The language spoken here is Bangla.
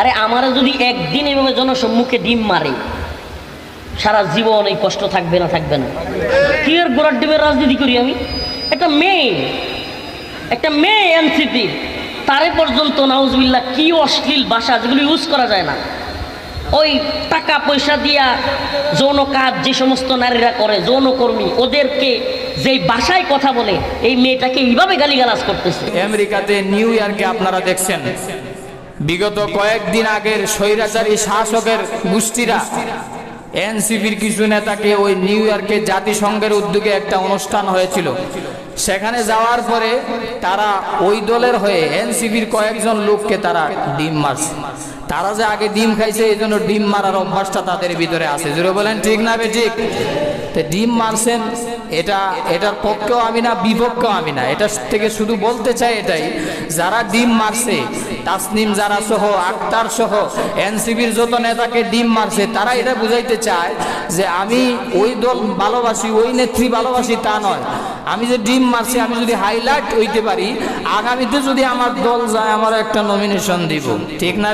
আরে আমারা যদি একদিন এভাবে জনসম্মুখে ডিম মারে, সারা জীবন এই কষ্ট থাকবে না থাকবে না। কি আর গোড়ার ডিমের রাজনীতি করি আমি? একটা মেয়ে একটা মেয়ে এনসিপি, তারে পর্যন্ত নাউজবিল্লা কি অশ্লীল ভাষা যেগুলো ইউজ করা যায় না। ওই টাকা পয়সা দিয়া যৌন কাজ যে সমস্ত নারীরা করে, যৌনকর্মী, ওদেরকে যেই ভাষায় কথা বলে, এই মেয়েটাকে এইভাবে গালিগালাজ করতেছে। আমেরিকাতে নিউ ইয়র্কে আপনারা দেখছেন। বিগত কয়েকদিন আগের স্বৈরাচারী শাসকের গোষ্ঠীরা এনসিপির কিছু নেতাকে ওই নিউ ইয়র্কে জাতিসংঘের উদ্যোগে একটা অনুষ্ঠান হয়েছিল। সেখানে যাওয়ার পরে তারা ওই দলের হয়ে এনসিপির কয়েকজন লোককে তারা ডিম মারছে। তারা যে আগে ডিম খাইছে, এই জন্য ডিম মারার অভ্যাসটা তাদের ভিতরে আছে। যেটা বলেন, ঠিক না বে ঠিক? তো ডিম মারছেন, এটা, এটার পক্ষেও আমি না, বিপক্ষেও আমি না। এটা থেকে শুধু বলতে চাই এটাই, যারা ডিম মারছে, তাসনিম যারা সহ, আক্তার সহ, এনসিবির যত নেতাকে ডিম মারছে, তারা এটা বুঝাইতে চায় যে আমি ওই দল ভালোবাসি, ওই নেত্রী ভালোবাসি তা নয়। আমি যে ডিম মারছি, আমি যদি হাইলাইট হইতে পারি, আগামীতে যদি আমার দল যায়, আমার একটা নমিনেশন দিব। ঠিক না